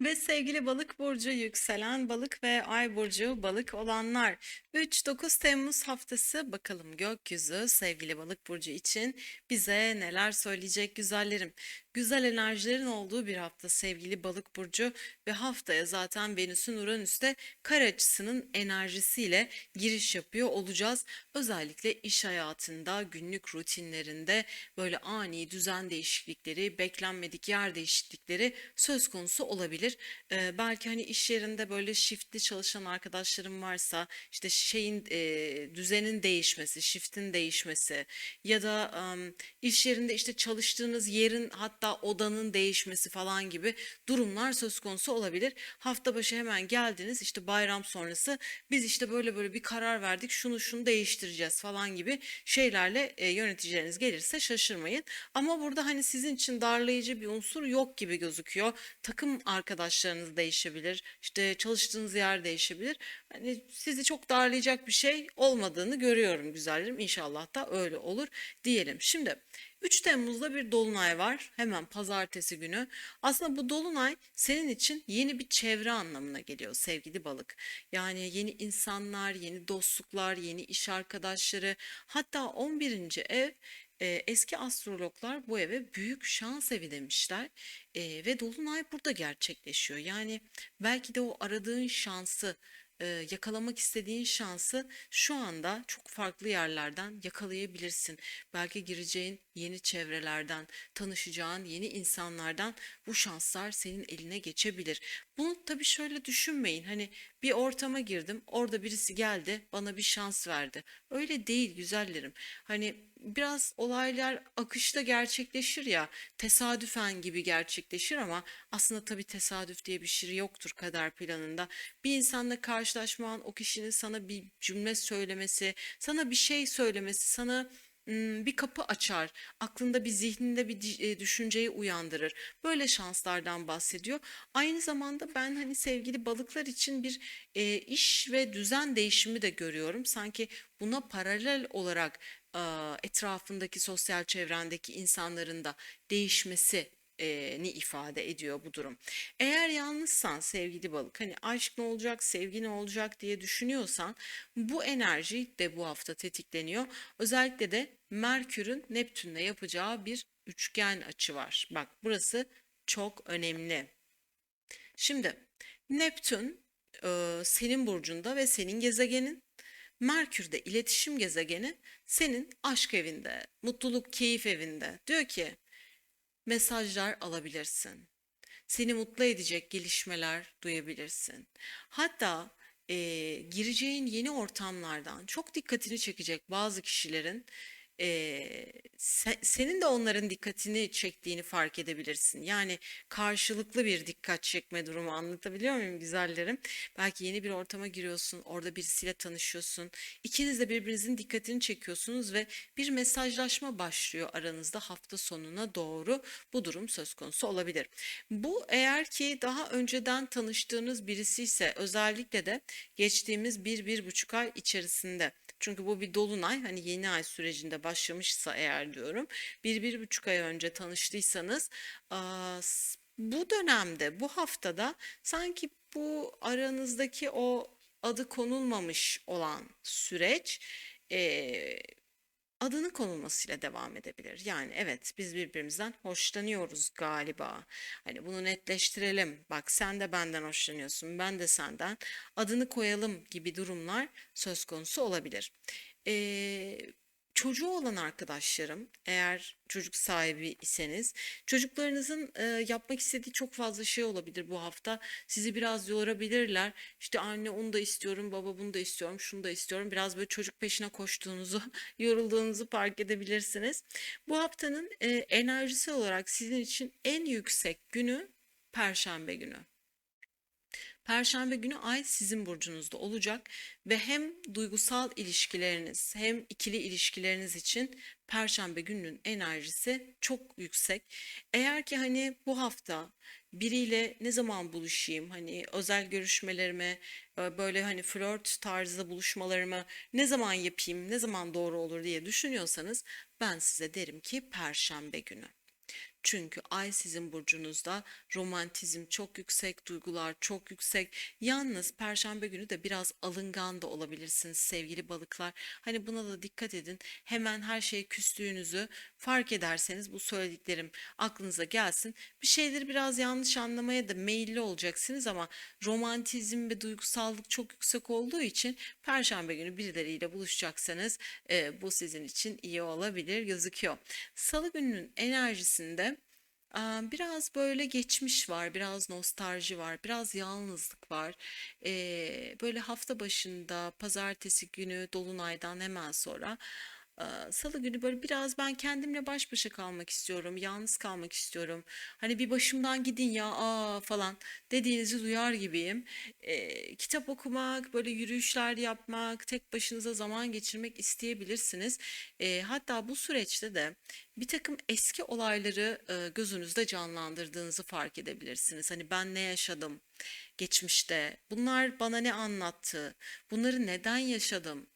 Ve sevgili balık burcu yükselen balık ve ay burcu balık olanlar 3-9 Temmuz haftası bakalım gökyüzü sevgili balık burcu için bize neler söyleyecek güzellerim. Güzel enerjilerin olduğu bir hafta sevgili balık burcu ve haftaya zaten Venüs'ün Uranüs'te kare açısının enerjisiyle giriş yapıyor olacağız. Özellikle iş hayatında, günlük rutinlerinde böyle ani düzen değişiklikleri, beklenmedik yer değişiklikleri söz konusu olabilir. Ee, belki hani iş yerinde böyle shiftli çalışan arkadaşlarım varsa işte şeyin e, düzenin değişmesi, shiftin değişmesi ya da em, iş yerinde işte çalıştığınız yerin hatta odanın değişmesi falan gibi durumlar söz konusu olabilir. Hafta başı hemen geldiniz işte bayram sonrası biz işte böyle böyle bir karar verdik şunu şunu değiştireceğiz falan gibi şeylerle e, yöneticileriniz gelirse şaşırmayın. Ama burada hani sizin için darlayıcı bir unsur yok gibi gözüküyor. Takım arkadaşlarınız değişebilir. işte çalıştığınız yer değişebilir. Hani sizi çok darlayacak bir şey olmadığını görüyorum güzellerim. İnşallah da öyle olur diyelim. Şimdi 3 Temmuz'da bir dolunay var. Hemen pazartesi günü. Aslında bu dolunay senin için yeni bir çevre anlamına geliyor sevgili balık. Yani yeni insanlar, yeni dostluklar, yeni iş arkadaşları, hatta 11. ev e, eski astrologlar bu eve büyük şans evi demişler E, ve dolunay burada gerçekleşiyor. Yani belki de o aradığın şansı yakalamak istediğin şansı şu anda çok farklı yerlerden yakalayabilirsin. Belki gireceğin yeni çevrelerden, tanışacağın yeni insanlardan bu şanslar senin eline geçebilir. Bunu tabii şöyle düşünmeyin. Hani bir ortama girdim, orada birisi geldi, bana bir şans verdi. Öyle değil güzellerim. Hani biraz olaylar akışta gerçekleşir ya, tesadüfen gibi gerçekleşir ama aslında tabii tesadüf diye bir şey yoktur kader planında. Bir insanla karşılaşman, o kişinin sana bir cümle söylemesi, sana bir şey söylemesi, sana bir kapı açar, aklında bir zihninde bir e, düşünceyi uyandırır. Böyle şanslardan bahsediyor. Aynı zamanda ben hani sevgili balıklar için bir e, iş ve düzen değişimi de görüyorum. Sanki buna paralel olarak e, etrafındaki sosyal çevrendeki insanların da değişmesi ni ifade ediyor bu durum. Eğer yalnızsan sevgili balık hani aşk ne olacak, sevgi ne olacak diye düşünüyorsan bu enerji de bu hafta tetikleniyor. Özellikle de Merkür'ün Neptün'le yapacağı bir üçgen açı var. Bak burası çok önemli. Şimdi Neptün e, senin burcunda ve senin gezegenin. Merkür de iletişim gezegeni senin aşk evinde, mutluluk, keyif evinde. Diyor ki mesajlar alabilirsin. Seni mutlu edecek gelişmeler duyabilirsin. Hatta eee, gireceğin yeni ortamlardan çok dikkatini çekecek bazı kişilerin eee, se- senin de onların dikkatini çektiğini fark edebilirsin. Yani karşılıklı bir dikkat çekme durumu anlatabiliyor muyum güzellerim? Belki yeni bir ortama giriyorsun, orada birisiyle tanışıyorsun. İkiniz de birbirinizin dikkatini çekiyorsunuz ve bir mesajlaşma başlıyor aranızda hafta sonuna doğru bu durum söz konusu olabilir. Bu eğer ki daha önceden tanıştığınız birisi ise özellikle de geçtiğimiz bir, bir buçuk ay içerisinde çünkü bu bir dolunay hani yeni ay sürecinde başlamışsa eğer diyorum. Bir, bir buçuk ay önce tanıştıysanız bu dönemde bu haftada sanki bu aranızdaki o adı konulmamış olan süreç eee, adını konulmasıyla devam edebilir. Yani evet biz birbirimizden hoşlanıyoruz galiba. Hani bunu netleştirelim. Bak sen de benden hoşlanıyorsun, ben de senden. Adını koyalım gibi durumlar söz konusu olabilir. Ee, çocuğu olan arkadaşlarım, eğer çocuk sahibi iseniz, çocuklarınızın e, yapmak istediği çok fazla şey olabilir bu hafta. Sizi biraz yorabilirler. İşte anne onu da istiyorum, baba bunu da istiyorum, şunu da istiyorum. Biraz böyle çocuk peşine koştuğunuzu, yorulduğunuzu fark edebilirsiniz. Bu haftanın e, enerjisi olarak sizin için en yüksek günü Perşembe günü. Perşembe günü ay sizin burcunuzda olacak ve hem duygusal ilişkileriniz hem ikili ilişkileriniz için Perşembe gününün enerjisi çok yüksek. Eğer ki hani bu hafta biriyle ne zaman buluşayım hani özel görüşmelerimi e, böyle hani flört tarzı buluşmalarımı ne zaman yapayım ne zaman doğru olur diye düşünüyorsanız ben size derim ki Perşembe günü. Çünkü ay sizin burcunuzda romantizm çok yüksek, duygular çok yüksek. Yalnız perşembe günü de biraz alıngan da olabilirsiniz sevgili balıklar. Hani buna da dikkat edin. Hemen her şeye küstüğünüzü fark ederseniz bu söylediklerim aklınıza gelsin. Bir şeyleri biraz yanlış anlamaya da meyilli olacaksınız ama romantizm ve duygusallık çok yüksek olduğu için perşembe günü birileriyle buluşacaksanız e, bu sizin için iyi olabilir gözüküyor. Salı gününün enerjisinde Biraz böyle geçmiş var, biraz nostalji var, biraz yalnızlık var. Böyle hafta başında, pazartesi günü, dolunaydan hemen sonra, salı günü böyle biraz ben kendimle baş başa kalmak istiyorum, yalnız kalmak istiyorum. Hani bir başımdan gidin ya, aa falan dediğinizi duyar gibiyim. Ee, kitap okumak, böyle yürüyüşler yapmak, tek başınıza zaman geçirmek isteyebilirsiniz. Ee, hatta bu süreçte de bir takım eski olayları e, gözünüzde canlandırdığınızı fark edebilirsiniz. Hani ben ne yaşadım geçmişte, bunlar bana ne anlattı, bunları neden yaşadım,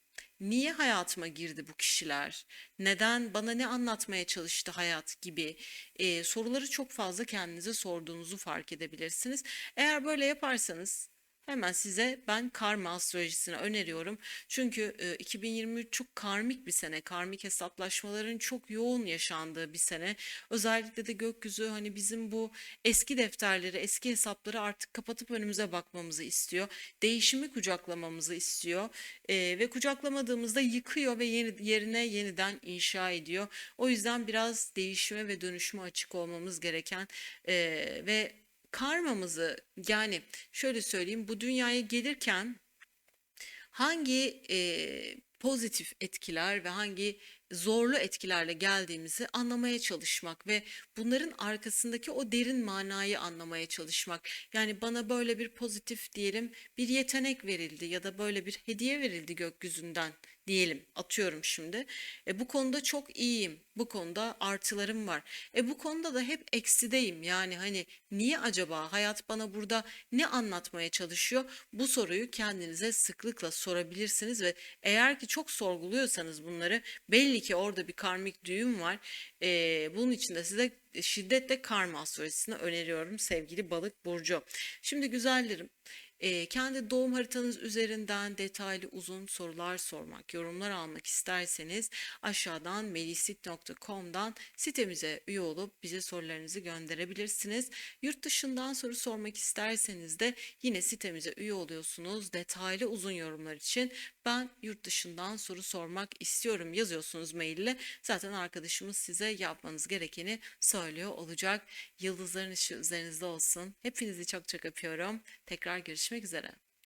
niye hayatıma girdi bu kişiler, neden bana ne anlatmaya çalıştı hayat gibi e, soruları çok fazla kendinize sorduğunuzu fark edebilirsiniz. Eğer böyle yaparsanız Hemen size ben karma astrolojisini öneriyorum. Çünkü e, 2023 çok karmik bir sene. Karmik hesaplaşmaların çok yoğun yaşandığı bir sene. Özellikle de gökyüzü hani bizim bu eski defterleri, eski hesapları artık kapatıp önümüze bakmamızı istiyor. Değişimi kucaklamamızı istiyor. E, ve kucaklamadığımızda yıkıyor ve yeni, yerine yeniden inşa ediyor. O yüzden biraz değişime ve dönüşüme açık olmamız gereken e, ve karmamızı yani şöyle söyleyeyim bu dünyaya gelirken hangi e, pozitif etkiler ve hangi zorlu etkilerle geldiğimizi anlamaya çalışmak ve bunların arkasındaki o derin manayı anlamaya çalışmak. Yani bana böyle bir pozitif diyelim bir yetenek verildi ya da böyle bir hediye verildi gökyüzünden diyelim atıyorum şimdi. E, bu konuda çok iyiyim. Bu konuda artılarım var. E bu konuda da hep eksideyim. Yani hani niye acaba hayat bana burada ne anlatmaya çalışıyor? Bu soruyu kendinize sıklıkla sorabilirsiniz ve eğer ki çok sorguluyorsanız bunları belli ki orada bir karmik düğüm var. E, bunun için de size şiddetle karma astrolojisini öneriyorum sevgili balık burcu. Şimdi güzellerim e, kendi doğum haritanız üzerinden detaylı uzun sorular sormak, yorumlar almak isterseniz aşağıdan melisit.com'dan sitemize üye olup bize sorularınızı gönderebilirsiniz. Yurt dışından soru sormak isterseniz de yine sitemize üye oluyorsunuz. Detaylı uzun yorumlar için ben yurt dışından soru sormak istiyorum yazıyorsunuz maille. Zaten arkadaşımız size yapmanız gerekeni söylüyor olacak. Yıldızların ışığı üzerinizde olsun. Hepinizi çok çok öpüyorum. Tekrar görüşmek üzere.